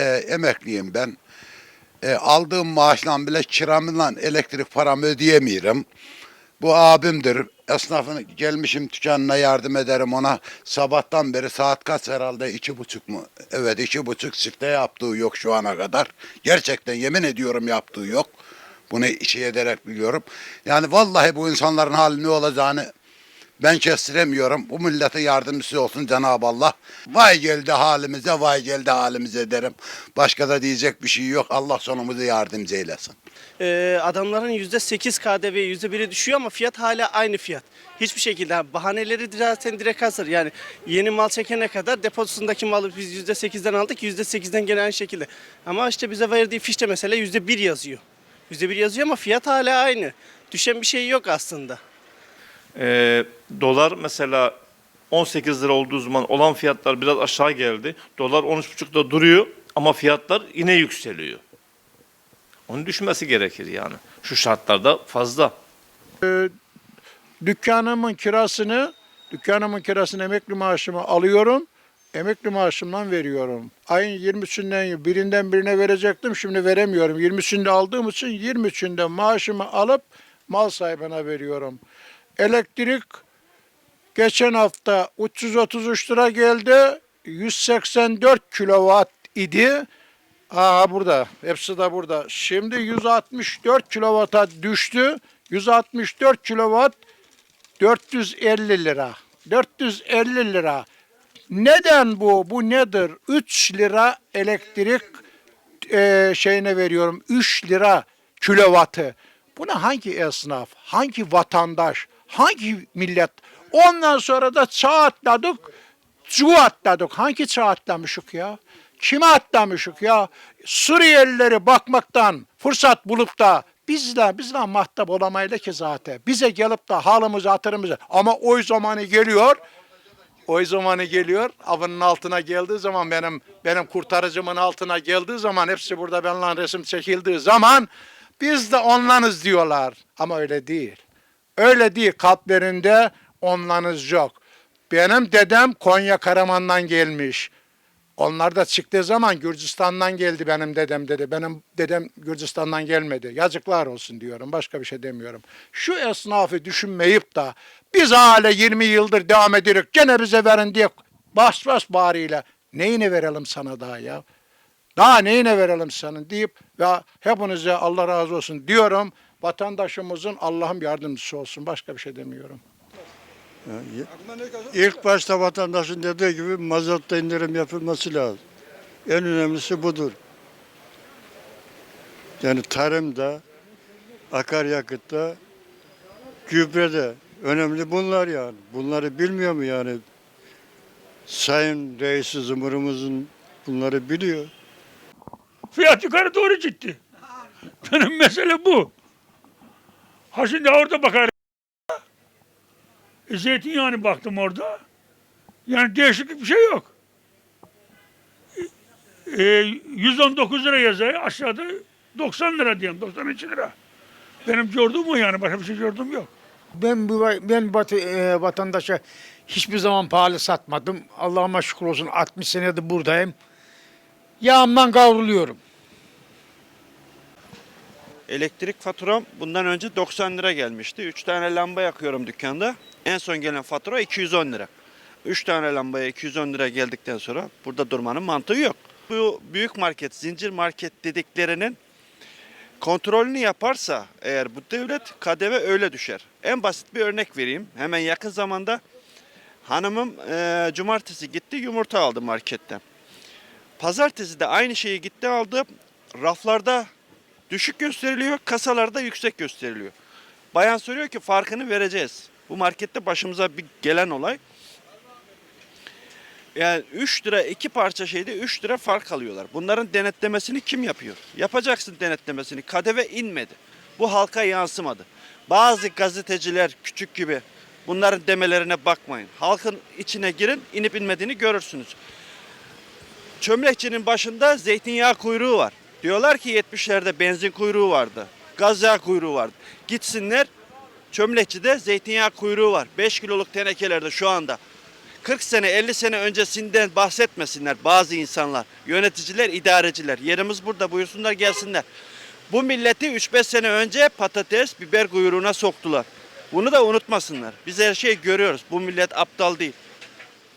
e, emekliyim ben. E, aldığım maaşla bile kiramla elektrik paramı ödeyemiyorum. Bu abimdir. Esnafın gelmişim dükkanına yardım ederim ona. Sabahtan beri saat kaç herhalde iki buçuk mu? Evet iki buçuk çifte yaptığı yok şu ana kadar. Gerçekten yemin ediyorum yaptığı yok. Bunu işi ederek biliyorum. Yani vallahi bu insanların hali ne olacağını ben kestiremiyorum. Bu millete yardımcısı olsun Cenab-ı Allah. Vay geldi halimize, vay geldi halimize derim. Başka da diyecek bir şey yok. Allah sonumuzu yardımcı eylesin. Ee, adamların %8 KDV %1'e düşüyor ama fiyat hala aynı fiyat. Hiçbir şekilde ha, bahaneleri zaten direkt hazır. Yani yeni mal çekene kadar deposundaki malı biz %8'den aldık %8'den gene aynı şekilde. Ama işte bize verdiği fişte mesela %1 yazıyor. %1 yazıyor ama fiyat hala aynı. Düşen bir şey yok aslında. Ee, dolar mesela 18 lira olduğu zaman olan fiyatlar biraz aşağı geldi. Dolar 13,5'da duruyor ama fiyatlar yine yükseliyor. Onun düşmesi gerekir yani. Şu şartlarda fazla. dükkanımın kirasını, dükkanımın kirasını emekli maaşımı alıyorum. Emekli maaşımdan veriyorum. Ayın 23'ünden birinden birine verecektim. Şimdi veremiyorum. 23'ünde aldığım için 23'ünde maaşımı alıp mal sahibine veriyorum. Elektrik geçen hafta 333 lira geldi. 184 kilowatt idi. Aa burada. Hepsi de burada. Şimdi 164 kilovata düştü. 164 kilovat 450 lira. 450 lira. Neden bu? Bu nedir? 3 lira elektrik e, şeyine veriyorum. 3 lira kilovatı. Buna hangi esnaf, hangi vatandaş, hangi millet? Ondan sonra da çağ atladık, cu atladık. Hangi çağ atlamışık ya? Kime atlamışık ya? Suriyelileri bakmaktan fırsat bulup da bizle, bizle mahtap olamayla ki zaten. Bize gelip de halımızı hatırımızı ama oy zamanı geliyor. Oy zamanı geliyor. Avının altına geldiği zaman benim benim kurtarıcımın altına geldiği zaman hepsi burada benimle resim çekildiği zaman biz de onlanız diyorlar. Ama öyle değil. Öyle değil. Kalplerinde onlanız yok. Benim dedem Konya Karaman'dan gelmiş. Onlar da çıktığı zaman Gürcistan'dan geldi benim dedem dedi. Benim dedem Gürcistan'dan gelmedi. Yazıklar olsun diyorum. Başka bir şey demiyorum. Şu esnafı düşünmeyip de biz hala 20 yıldır devam ediyoruz. Gene bize verin diye bas bas bağırıyla. Neyini verelim sana daha ya? Daha neyine verelim sana deyip ve hepinize Allah razı olsun diyorum. Vatandaşımızın Allah'ım yardımcısı olsun. Başka bir şey demiyorum. İlk başta vatandaşın dediği gibi mazotta indirim yapılması lazım. En önemlisi budur. Yani tarımda, akaryakıtta, gübrede önemli bunlar yani. Bunları bilmiyor mu yani? Sayın Reisi Zımırımızın bunları biliyor. Fiyat yukarı doğru gitti. Benim mesele bu. Ha şimdi orada bakar. E, zeytinyağını baktım orada. Yani değişiklik bir şey yok. E, 119 lira yazıyor aşağıda 90 lira diyorum 92 lira. Benim gördüğüm o yani başka bir şey gördüğüm yok. Ben bu ben batı, e, vatandaşa hiçbir zaman pahalı satmadım. Allah'ıma şükür olsun 60 senedir buradayım. Yağımdan kavruluyorum. Elektrik faturam bundan önce 90 lira gelmişti. 3 tane lamba yakıyorum dükkanda. En son gelen fatura 210 lira. 3 tane lambaya 210 lira geldikten sonra burada durmanın mantığı yok. Bu büyük market, zincir market dediklerinin kontrolünü yaparsa eğer bu devlet KDV öyle düşer. En basit bir örnek vereyim. Hemen yakın zamanda hanımım eee, cumartesi gitti yumurta aldı marketten. Pazartesi de aynı şeyi gitti aldı. Raflarda düşük gösteriliyor, kasalarda yüksek gösteriliyor. Bayan soruyor ki farkını vereceğiz. Bu markette başımıza bir gelen olay. Yani 3 lira iki parça şeyde 3 lira fark alıyorlar. Bunların denetlemesini kim yapıyor? Yapacaksın denetlemesini. KDV inmedi. Bu halka yansımadı. Bazı gazeteciler küçük gibi bunların demelerine bakmayın. Halkın içine girin inip inmediğini görürsünüz. Çömlekçinin başında zeytinyağı kuyruğu var. Diyorlar ki 70'lerde benzin kuyruğu vardı. Gaz yağı kuyruğu vardı. Gitsinler çömlekçide zeytinyağı kuyruğu var. 5 kiloluk tenekelerde şu anda. 40 sene 50 sene öncesinden bahsetmesinler bazı insanlar. Yöneticiler, idareciler. Yerimiz burada buyursunlar gelsinler. Bu milleti 3-5 sene önce patates, biber kuyruğuna soktular. Bunu da unutmasınlar. Biz her şeyi görüyoruz. Bu millet aptal değil.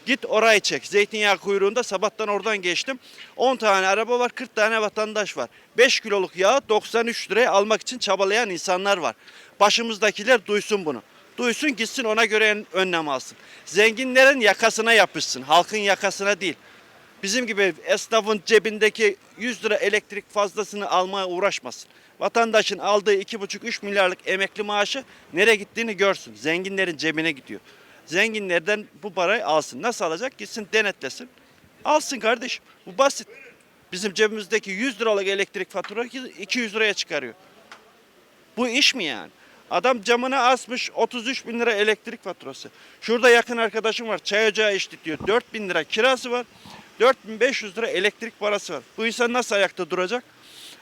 Git orayı çek. Zeytinyağı kuyruğunda sabahtan oradan geçtim. 10 tane araba var, 40 tane vatandaş var. 5 kiloluk yağı 93 liraya almak için çabalayan insanlar var. Başımızdakiler duysun bunu. Duysun gitsin ona göre önlem alsın. Zenginlerin yakasına yapışsın, halkın yakasına değil. Bizim gibi esnafın cebindeki 100 lira elektrik fazlasını almaya uğraşmasın. Vatandaşın aldığı 2,5-3 milyarlık emekli maaşı nereye gittiğini görsün. Zenginlerin cebine gidiyor. Zenginlerden bu parayı alsın. Nasıl alacak? Gitsin denetlesin. Alsın kardeşim. Bu basit. Bizim cebimizdeki 100 liralık elektrik faturası 200 liraya çıkarıyor. Bu iş mi yani? Adam camına asmış 33 bin lira elektrik faturası. Şurada yakın arkadaşım var çay ocağı işletiyor. 4 bin lira kirası var. 4500 lira elektrik parası var. Bu insan nasıl ayakta duracak?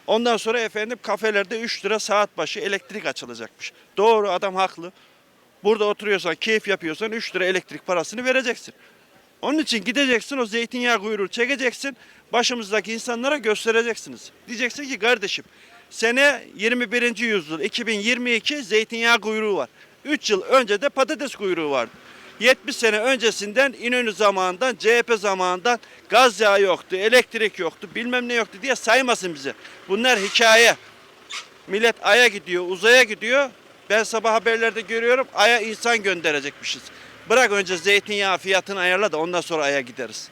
Ondan sonra efendim kafelerde 3 lira saat başı elektrik açılacakmış. Doğru adam haklı. Burada oturuyorsan, keyif yapıyorsan 3 lira elektrik parasını vereceksin. Onun için gideceksin o zeytinyağı kuyruğu çekeceksin. Başımızdaki insanlara göstereceksiniz. Diyeceksin ki kardeşim sene 21. yüzyıl 2022 zeytinyağı kuyruğu var. 3 yıl önce de patates kuyruğu vardı. 70 sene öncesinden İnönü zamanından, CHP zamanından gaz yağı yoktu, elektrik yoktu, bilmem ne yoktu diye saymasın bize. Bunlar hikaye. Millet Ay'a gidiyor, uzaya gidiyor. Ben sabah haberlerde görüyorum Ay'a insan gönderecekmişiz. Bırak önce zeytinyağı fiyatını ayarla da ondan sonra Ay'a gideriz.